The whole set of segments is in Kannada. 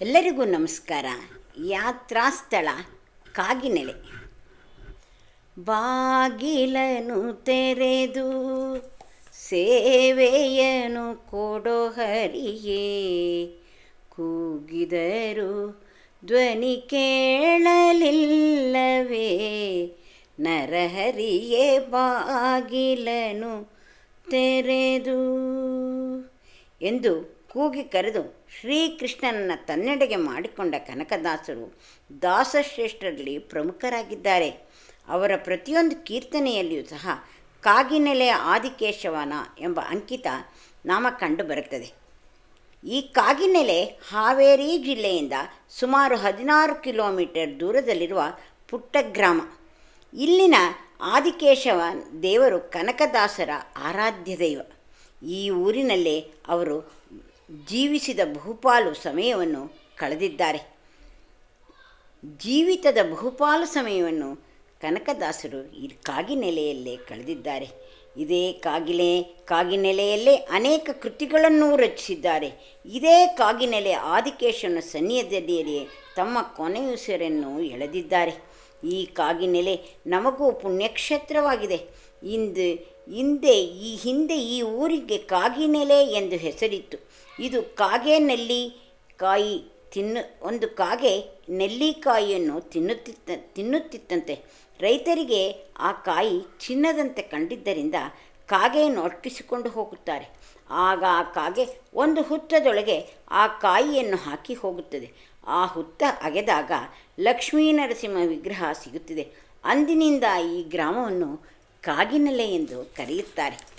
ಎಲ್ಲರಿಗೂ ನಮಸ್ಕಾರ. ಯಾತ್ರಾ ಸ್ಥಳ ಕಾಗಿನೆಲೆ. ಬಾಗಿಲನು ತೆರೆದು ಸೇವೆಯನು ಕೊಡೋ ಹರಿಯೇ. ಕೂಗಿದರು ಧ್ವನಿ ಕೇಳಲಿಲ್ಲವೇ. ನರಹರಿಯೇ ಬಾಗಿಲನು ತೆರೆದು ಎಂದು ಕೂಗಿ ಕರೆದು ಶ್ರೀಕೃಷ್ಣನನ್ನ ತನ್ನೆಡೆಗೆ ಮಾಡಿಕೊಂಡ ಕನಕದಾಸರು ದಾಸಶ್ರೇಷ್ಠರಲ್ಲಿ ಪ್ರಮುಖರಾಗಿದ್ದಾರೆ. ಅವರ ಪ್ರತಿಯೊಂದು ಕೀರ್ತನೆಯಲ್ಲಿಯೂ ಸಹ ಕಾಗಿನೆಲೆಯ ಆದಿಕೇಶವನ ಎಂಬ ಅಂಕಿತ ನಾಮ ಕಂಡುಬರುತ್ತದೆ ಈ ಕಾಗಿನೆಲೆ ಹಾವೇರಿ ಜಿಲ್ಲೆಯಿಂದ ಸುಮಾರು ಹದಿನಾರು ಕಿಲೋಮೀಟರ್ ದೂರದಲ್ಲಿರುವ ಪುಟ್ಟ ಗ್ರಾಮ ಇಲ್ಲಿನ ಆದಿಕೇಶವ ದೇವರು ಕನಕದಾಸರ ಆರಾಧ್ಯ ದೈವ. ಈ ಊರಿನಲ್ಲೇ ಅವರು ಜೀವಿಸಿದ ಬಹುಪಾಲು ಸಮಯವನ್ನು ಕಳೆದಿದ್ದಾರೆ. ಜೀವಿತದ ಬಹುಪಾಲು ಸಮಯವನ್ನು ಕನಕದಾಸರು ಈ ಕಾಗಿನೆಲೆಯಲ್ಲೇ ಕಳೆದಿದ್ದಾರೆ. ಇದೇ ಕಾಗಿಲೆ, ಕಾಗಿನೆಲೆಯಲ್ಲೇ ಅನೇಕ ಕೃತಿಗಳನ್ನು ರಚಿಸಿದ್ದಾರೆ. ಇದೇ ಕಾಗಿನೆಲೆ ಆದಿಕೇಶನ ಸನ್ನಿಧಿಯಲ್ಲಿಯೇ ತಮ್ಮ ಕೊನೆಯುಸಿರನ್ನು ಎಳೆದಿದ್ದಾರೆ. ಈ ಕಾಗಿನೆಲೆ ನಮಗೂ ಪುಣ್ಯಕ್ಷೇತ್ರವಾಗಿದೆ. ಇಂದು, ಹಿಂದೆ, ಈ ಹಿಂದೆ ಈ ಊರಿಗೆ ಕಾಗಿನೆಲೆ ಎಂದು ಹೆಸರಿತ್ತು. ಇದು ಕಾಗೆ ನೆಲ್ಲಿಕಾಯಿ ತಿನ್ನು, ಒಂದು ಕಾಗೆ ನೆಲ್ಲಿಕಾಯಿಯನ್ನು ತಿನ್ನುತ್ತಿತ್ತ, ತಿನ್ನುತ್ತಿತ್ತಂತೆ. ರೈತರಿಗೆ ಆ ಕಾಯಿ ಚಿನ್ನದಂತೆ ಕಂಡಿದ್ದರಿಂದ ಕಾಗೆಯನ್ನು ಅಟ್ಟಿಸಿಕೊಂಡು ಹೋಗುತ್ತಾರೆ. ಆಗ ಆ ಕಾಗೆ ಒಂದು ಹುತ್ತದೊಳಗೆ ಆ ಕಾಯಿಯನ್ನು ಹಾಕಿ ಹೋಗುತ್ತದೆ. ಆ ಹುತ್ತ ಅಗೆದಾಗ ಲಕ್ಷ್ಮೀ ನರಸಿಂಹ ವಿಗ್ರಹ ಸಿಗುತ್ತಿದೆ. ಅಂದಿನಿಂದ ಈ ಗ್ರಾಮವನ್ನು ಕಾಗಿನೆಲೆ ಎಂದು ಕರೆಯುತ್ತಾರೆ.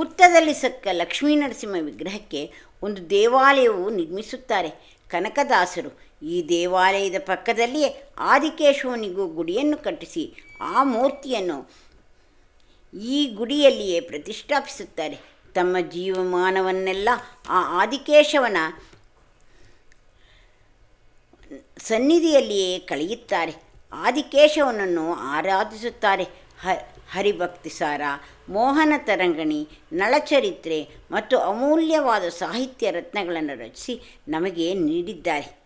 ಹುತ್ತದಲ್ಲಿ ಸಕ್ಕ ಲಕ್ಷ್ಮೀ ನರಸಿಂಹ ವಿಗ್ರಹಕ್ಕೆ ಒಂದು ದೇವಾಲಯವು ನಿರ್ಮಿಸುತ್ತಾರೆ. ಕನಕದಾಸರು ಈ ದೇವಾಲಯದ ಪಕ್ಕದಲ್ಲಿಯೇ ಆದಿಕೇಶವನಿಗೂ ಗುಡಿಯನ್ನು ಕಟ್ಟಿಸಿ ಆ ಮೂರ್ತಿಯನ್ನು ಈ ಗುಡಿಯಲ್ಲಿಯೇ ಪ್ರತಿಷ್ಠಾಪಿಸುತ್ತಾರೆ. ತಮ್ಮ ಜೀವಮಾನವನ್ನೆಲ್ಲ ಆ ಆದಿಕೇಶವನ ಸನ್ನಿಧಿಯಲ್ಲಿಯೇ ಕಳೆಯುತ್ತಾರೆ. ಆದಿಕೇಶವನನ್ನು ಆರಾಧಿಸುತ್ತಾರೆ. ಹ, ಹರಿಭಕ್ತಿ ಸಾರ ಮೋಹನ ತರಂಗಣಿ ನಳಚರಿತ್ರೆ ಮತ್ತು ಅಮೂಲ್ಯವಾದ ಸಾಹಿತ್ಯ ರತ್ನಗಳನ್ನು ರಚಿಸಿ ನಮಗೆ ನೀಡಿದ್ದಾರೆ.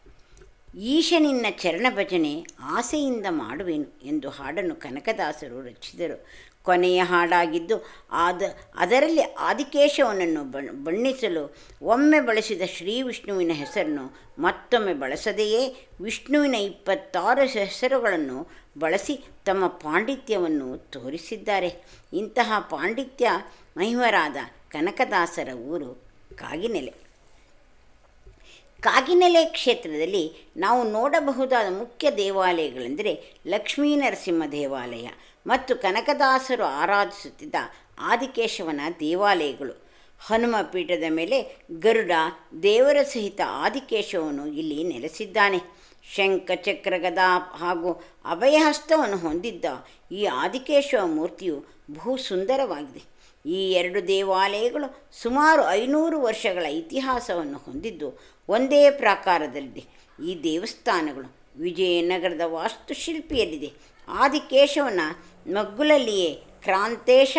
ಈಶನಿನ್ನ ಚರಣ ಭಜನೆ ಆಸೆಯಿಂದ ಮಾಡುವೆನು ಎಂದು ಹಾಡನ್ನು ಕನಕದಾಸರು ರಚಿಸಿದರು. ಕೊನೆಯ ಹಾಡಾಗಿದ್ದು ಆದ, ಅದರಲ್ಲಿ ಆದಿಕೇಶವನನ್ನು ಬಣ್ಣಿಸಲು ಒಮ್ಮೆ ಬಳಸಿದ ಶ್ರೀ ವಿಷ್ಣುವಿನ ಹೆಸರನ್ನು ಮತ್ತೊಮ್ಮೆ ಬಳಸದೆಯೇ ವಿಷ್ಣುವಿನ ಇಪ್ಪತ್ತಾರು ಹೆಸರುಗಳನ್ನು ಬಳಸಿ ತಮ್ಮ ಪಾಂಡಿತ್ಯವನ್ನು ತೋರಿಸಿದ್ದಾರೆ. ಇಂತಹ ಪಾಂಡಿತ್ಯ ಮಹಿಮರಾದ ಕನಕದಾಸರ ಊರು ಕಾಗಿನೆಲೆ. ಕಾಗಿನೆಲೆ ಕ್ಷೇತ್ರದಲ್ಲಿ ನಾವು ನೋಡಬಹುದಾದ ಮುಖ್ಯ ದೇವಾಲಯಗಳೆಂದರೆ ಲಕ್ಷ್ಮೀ ನರಸಿಂಹ ದೇವಾಲಯ ಮತ್ತು ಕನಕದಾಸರು ಆರಾಧಿಸುತ್ತಿದ್ದ ಆದಿಕೇಶವನ ದೇವಾಲಯಗಳು. ಹನುಮ ಪೀಠದ ಮೇಲೆ ಗರುಡ ದೇವರ ಸಹಿತ ಆದಿಕೇಶವನು ಇಲ್ಲಿ ನೆಲೆಸಿದ್ದಾನೆ. ಶಂಖ ಚಕ್ರ ಗದಾ ಹಾಗೂ ಅಭಯಹಸ್ತವನ್ನು ಹೊಂದಿದ್ದ ಈ ಆದಿಕೇಶವ ಮೂರ್ತಿಯು ಬಹು ಸುಂದರವಾಗಿದೆ ಈ ಎರಡು ದೇವಾಲಯಗಳು ಸುಮಾರು ಐನೂರು ವರ್ಷಗಳ ಇತಿಹಾಸವನ್ನು ಹೊಂದಿದ್ದು ಒಂದೇ ಪ್ರಾಕಾರದಲ್ಲಿದೆ. ಈ ದೇವಸ್ಥಾನಗಳು ವಿಜಯನಗರದ ವಾಸ್ತುಶಿಲ್ಪಿಯಲ್ಲಿದೆ. ಆದಿಕೇಶವನ ಮಗ್ಗುಲಲ್ಲಿಯೇ ಕ್ರಾಂತೇಶ,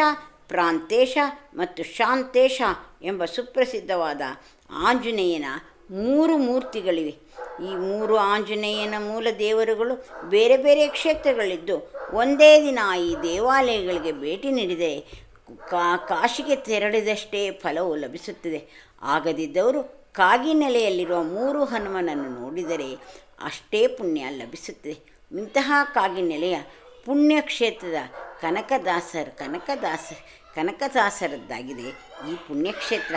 ಪ್ರಾಂತೇಶ ಮತ್ತು ಶಾಂತೇಶ ಎಂಬ ಸುಪ್ರಸಿದ್ಧವಾದ ಆಂಜನೇಯನ ಮೂರು ಮೂರ್ತಿಗಳಿವೆ. ಈ ಮೂರು ಆಂಜನೇಯನ ಮೂಲ ದೇವರುಗಳು ಬೇರೆ ಬೇರೆ ಕ್ಷೇತ್ರಗಳಿದ್ದು ಒಂದೇ ದಿನ ಈ ದೇವಾಲಯಗಳಿಗೆ ಭೇಟಿ ನೀಡಿದರೆ ಕಾ ಕಾಶಿಗೆ ತೆರಳಿದಷ್ಟೇ ಫಲವು ಲಭಿಸುತ್ತದೆ. ಆಗದಿದ್ದವರು ಕಾಗಿನೆಲೆಯಲ್ಲಿರುವ ಮೂರು ಹನುಮನನ್ನು ನೋಡಿದರೆ ಅಷ್ಟೇ ಪುಣ್ಯ ಲಭಿಸುತ್ತದೆ. ಇಂತಹ ಕಾಗಿನೆಲೆಯ ಪುಣ್ಯಕ್ಷೇತ್ರದ ಕನಕದಾಸರ ಕನಕದಾಸ ಕನಕದಾಸರದ್ದಾಗಿದೆ ಈ ಪುಣ್ಯಕ್ಷೇತ್ರ.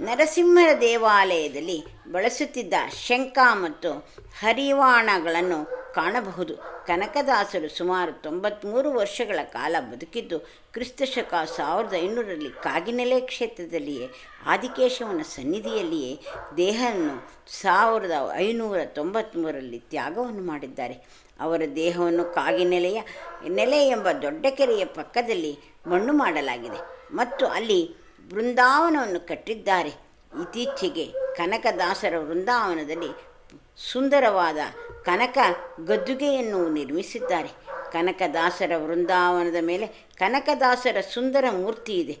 ನರಸಿಂಹರ ದೇವಾಲಯದಲ್ಲಿ ಬಳಸುತ್ತಿದ್ದ ಶಂಖ ಮತ್ತು ಹರಿವಾಣಗಳನ್ನು ಕಾಣಬಹುದು. ಕನಕದಾಸರು ಸುಮಾರು ತೊಂಬತ್ತ್ಮೂರು ವರ್ಷಗಳ ಕಾಲ ಬದುಕಿದ್ದು, ಕ್ರಿಸ್ತಶಕ ಸಾವಿರದ ಐನೂರರಲ್ಲಿ ಕಾಗಿನೆಲೆ ಕ್ಷೇತ್ರದಲ್ಲಿಯೇ, ಆದಿಕೇಶವನ ಸನ್ನಿಧಿಯಲ್ಲಿಯೇ ದೇಹವನ್ನು ಸಾವಿರದ ಐನೂರ ತೊಂಬತ್ತ್ಮೂರರಲ್ಲಿ ತ್ಯಾಗವನ್ನು ಮಾಡಿದ್ದಾರೆ. ಅವರ ದೇಹವನ್ನು ಕಾಗಿನೆಲೆಯ, ನೆಲೆ ಎಂಬ ದೊಡ್ಡ ಕೆರೆಯ ಪಕ್ಕದಲ್ಲಿ ಮಣ್ಣು ಮಾಡಲಾಗಿದೆ ಮತ್ತು ಅಲ್ಲಿ ಬೃಂದಾವನವನ್ನು ಕಟ್ಟಿದ್ದಾರೆ. ಇತ್ತೀಚೆಗೆ ಕನಕದಾಸರ ವೃಂದಾವನದಲ್ಲಿ ಸುಂದರವಾದ ಕನಕ ಗದ್ದುಗೆಯನ್ನು ನಿರ್ಮಿಸಿದ್ದಾರೆ. ಕನಕದಾಸರ ವೃಂದಾವನದ ಮೇಲೆ ಕನಕದಾಸರ ಸುಂದರ ಮೂರ್ತಿ ಇದೆ.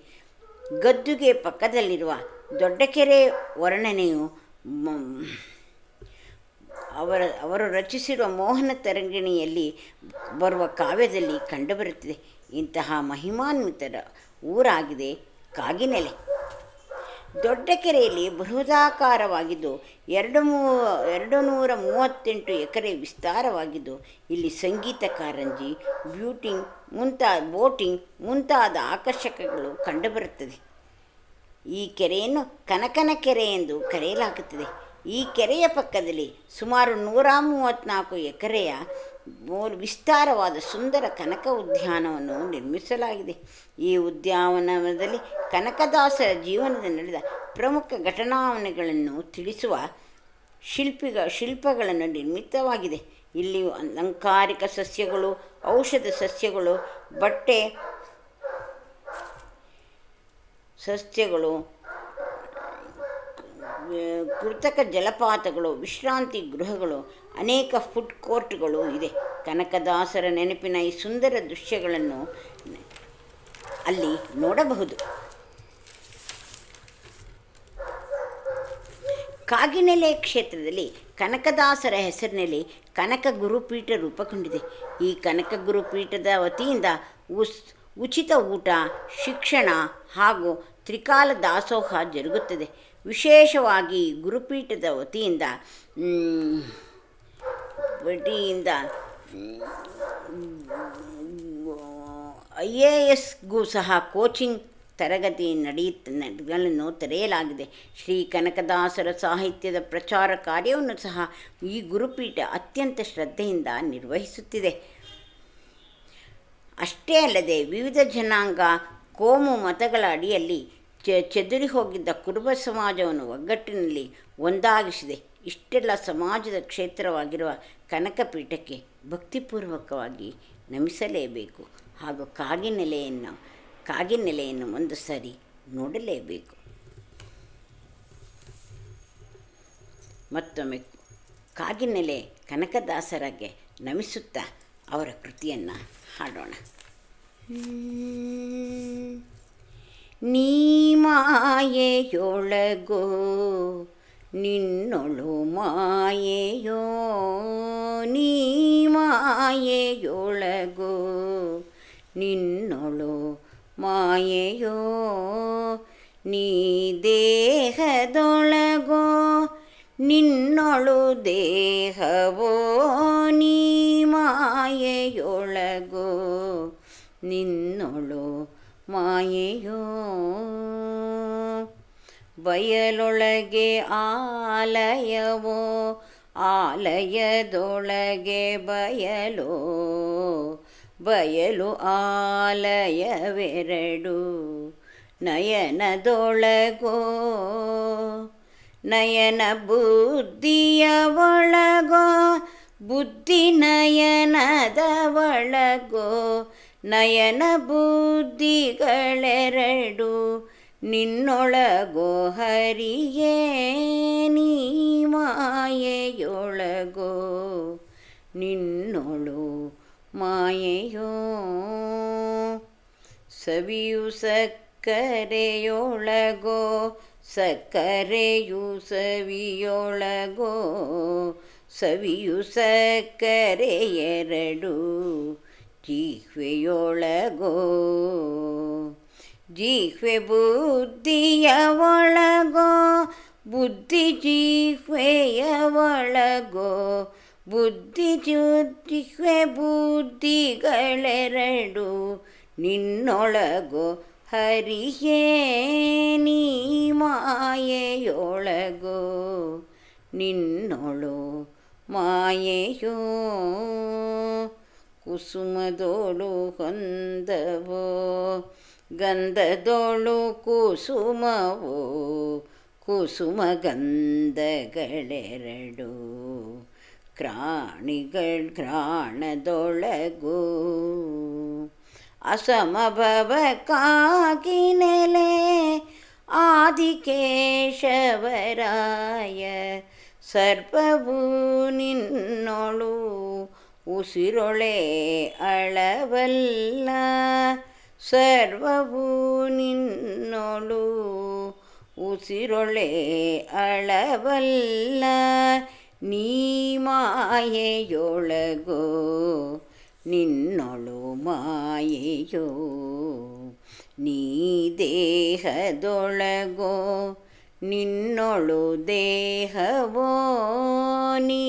ಗದ್ದುಗೆ ಪಕ್ಕದಲ್ಲಿರುವ ದೊಡ್ಡಕೆರೆ ವರ್ಣನೆಯು ಅವರ, ಅವರು ರಚಿಸಿರುವ ಮೋಹನ ತರಂಗಿಣಿಯಲ್ಲಿ ಬರುವ ಕಾವ್ಯದಲ್ಲಿ ಕಂಡುಬರುತ್ತಿದೆ. ಇಂತಹ ಮಹಿಮಾನ್ವಿತರ ಊರಾಗಿದೆ ಕಾಗಿನೆಲೆ. ದೊಡ್ಡ ಕೆರೆಯಲ್ಲಿ ಬೃಹದಾಕಾರವಾಗಿದ್ದು ಎರಡು ಮೂ, ಎರಡು ನೂರ ಮೂವತ್ತೆಂಟು ಎಕರೆ ವಿಸ್ತಾರವಾಗಿದ್ದು ಇಲ್ಲಿ ಸಂಗೀತ ಕಾರಂಜಿ, ಬ್ಯೂಟಿಂಗ್ ಮುಂತಾ, ಬೋಟಿಂಗ್ ಮುಂತಾದ ಆಕರ್ಷಕಗಳು ಕಂಡುಬರುತ್ತದೆ. ಈ ಕೆರೆಯನ್ನು ಕನಕನ ಕೆರೆ ಎಂದು ಕರೆಯಲಾಗುತ್ತದೆ. ಈ ಕೆರೆಯ ಪಕ್ಕದಲ್ಲಿ ಸುಮಾರು ನೂರ ಮೂವತ್ತ್ನಾಲ್ಕು ಎಕರೆಯ ಮೂ- ವಿಸ್ತಾರವಾದ ಸುಂದರ ಕನಕ ಉದ್ಯಾನವನ್ನು ನಿರ್ಮಿಸಲಾಗಿದೆ. ಈ ಉದ್ಯಾನವನದಲ್ಲಿ ಕನಕದಾಸರ ಜೀವನದಲ್ಲಿ ನಡೆದ ಪ್ರಮುಖ ಘಟನಾವಣೆಗಳನ್ನು ತಿಳಿಸುವ ಶಿಲ್ಪಿಗ, ಶಿಲ್ಪಗಳನ್ನು ನಿರ್ಮಿತವಾಗಿದೆ. ಇಲ್ಲಿ ಅಲಂಕಾರಿಕ ಸಸ್ಯಗಳು, ಔಷಧ ಸಸ್ಯಗಳು, ಬಟ್ಟೆ ಸಸ್ಯಗಳು ಕೃತಕ ಜಲಪಾತಗಳು, ವಿಶ್ರಾಂತಿ ಗೃಹಗಳು, ಅನೇಕ ಫುಡ್ ಕೋರ್ಟ್ಗಳು ಇದೆ. ಕನಕದಾಸರ ನೆನಪಿನ ಈ ಸುಂದರ ದೃಶ್ಯಗಳನ್ನು ಅಲ್ಲಿ ನೋಡಬಹುದು. ಕಾಗಿನೆಲೆ ಕ್ಷೇತ್ರದಲ್ಲಿ ಕನಕದಾಸರ ಹೆಸರಿನಲ್ಲಿ ಕನಕ ಗುರುಪೀಠ ರೂಪುಗೊಂಡಿದೆ. ಈ ಕನಕ ಗುರುಪೀಠದ ವತಿಯಿಂದ ಉಸ್, ಉಚಿತ ಊಟ, ಶಿಕ್ಷಣ ಹಾಗೂ ತ್ರಿಕಾಲ ದಾಸೋಹ ಜರುಗುತ್ತದೆ. ವಿಶೇಷವಾಗಿ ಗುರುಪೀಠದ ವತಿಯಿಂದ ವತಿಯಿಂದ ಐ ಎ ಎಸ್ಗೂ ಸಹ ಕೋಚಿಂಗ್ ತರಗತಿ ನಡೆಯುತ್ತಗಳನ್ನು ತೆರೆಯಲಾಗಿದೆ. ಶ್ರೀ ಕನಕದಾಸರ ಸಾಹಿತ್ಯದ ಪ್ರಚಾರ ಕಾರ್ಯವನ್ನು ಸಹ ಈ ಗುರುಪೀಠ ಅತ್ಯಂತ ಶ್ರದ್ಧೆಯಿಂದ ನಿರ್ವಹಿಸುತ್ತಿದೆ. ಅಷ್ಟೇ ಅಲ್ಲದೆ ವಿವಿಧ ಜನಾಂಗ, ಕೋಮು ಮತಗಳ ಅಡಿಯಲ್ಲಿ ಚೆದರಿ ಹೋಗಿದ್ದ ಕುರುಬ ಸಮಾಜವನ್ನು ಒಗ್ಗಟ್ಟಿನಲ್ಲಿ ಒಂದಾಗಿಸಿದೆ. ಇಷ್ಟೆಲ್ಲ ಸಮಾಜದ ಕ್ಷೇತ್ರವಾಗಿರುವ ಕನಕಪೀಠಕ್ಕೆ ಭಕ್ತಿಪೂರ್ವಕವಾಗಿ ನಮಿಸಲೇಬೇಕು. ಹಾಗೂ ಕಾಗಿನೆಲೆಯನ್ನು ಕಾಗಿನೆಲೆಯನ್ನು ಒಂದು ಸರಿ ನೋಡಲೇಬೇಕು. ಮತ್ತೊಮ್ಮೆ ಕಾಗಿನೆಲೆ ಕನಕದಾಸರಾಗೆ ನಮಿಸುತ್ತಾ ಅವರ ಕೃತಿಯನ್ನು ಹಾಡೋಣ. ನೀ ಮಾಯೆಯೊಳಗೋ ನಿನ್ನೊಳು ಮಾಯೆಯೋ ನೀ ಮಾಯೆಯೊಳಗೋ ನಿನ್ನೊಳು ಮಾಯೆಯೋ ನೀ ದೇಹದೊಳಗೋ ನಿನ್ನೊಳು ದೇಹವೋ ನೀ ಮಾಯೆಯೊಳಗೋ ನಿನ್ನೊಳು ಮಾಯೆಯೋ. ಬಯಲೊಳಗೆ ಆಲಯವೋ ಆಲಯದೊಳಗೆ ಬಯಲೋ. ಬಯಲು ಆಲಯವೆರಡು ನಯನದೊಳಗೋ. ನಯನ ಬುದ್ಧಿಯ ಒಳಗೋ ಬುದ್ಧಿ ನಯನದ ಒಳಗೋ. ನಯನ ಬುದ್ಧಿಗಳೆರಡು ನಿನ್ನೊಳಗೋ ಹರಿಯೇ ನೀ ಮಾಯೆಯೊಳಗೋ ನಿನ್ನೊಳು ಮಾಯೆಯೋ. ಸವಿಯು ಸಕ್ಕರೆಯೊಳಗೋ, ಸಕ್ಕರೆಯು ಸವಿಯೊಳಗೋ. ಸವಿಯು ಸಕ್ಕರೆ ಎರಡು ಜಿಹ್ವೆಯೊಳಗೋ. ಜಿಹ್ವೆ ಬುದ್ಧಿಯ ಒಳಗೋ ಬುದ್ಧಿ ಜಿಹ್ವೆಯ ಒಳಗೋ ಬುದ್ಧಿ ಜಿಹ್ವೆ ಬುದ್ಧಿಗಳೆರಡು ನಿನ್ನೊಳಗೋ. ಹರಿಯೇ ನೀ ಮಾಯೆಯೊಳಗೋ. ನಿನ್ನೊಳು ಮಾಯೆಯೋ ಕುಸುಮದೋಳು ಹೊಂದವೋ? ಗಂಧದೋಳು ಕುಸುಮವೋ? ಕುಸುಮ ಗಂಧಗಳೆರಡು ಕ್ರಾಣಿಗಳ ಕ್ರಾಣದೊಳಗು ಅಸಮಭವ ಕಾಗಿನೆಲೆ ಆದಿಕೇಶವರಾಯ ಸರ್ಪವು ನಿನ್ನೊಳು ಉಸಿರೊಳೆ ಅಳವಲ್ಲ ಸರ್ವವು ನಿನ್ನೊಳು ಉಸಿರೊಳೆ ಅಳವಲ್ಲ ನೀ ಮಾಯೆಯೊಳಗೋ ನಿನ್ನೊಳು ಮಾಯೆಯೋ ನೀ ದೇಹದೊಳಗೋ ನಿನ್ನೊಳು ದೇಹವೋ ನೀ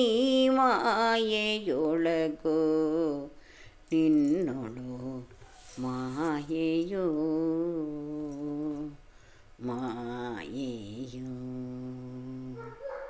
ಮಾಯೆಯೊಳಗೋ ನಿನ್ನೊಳು ಮಾಯೆಯೋ ಮಾಯೆಯೋ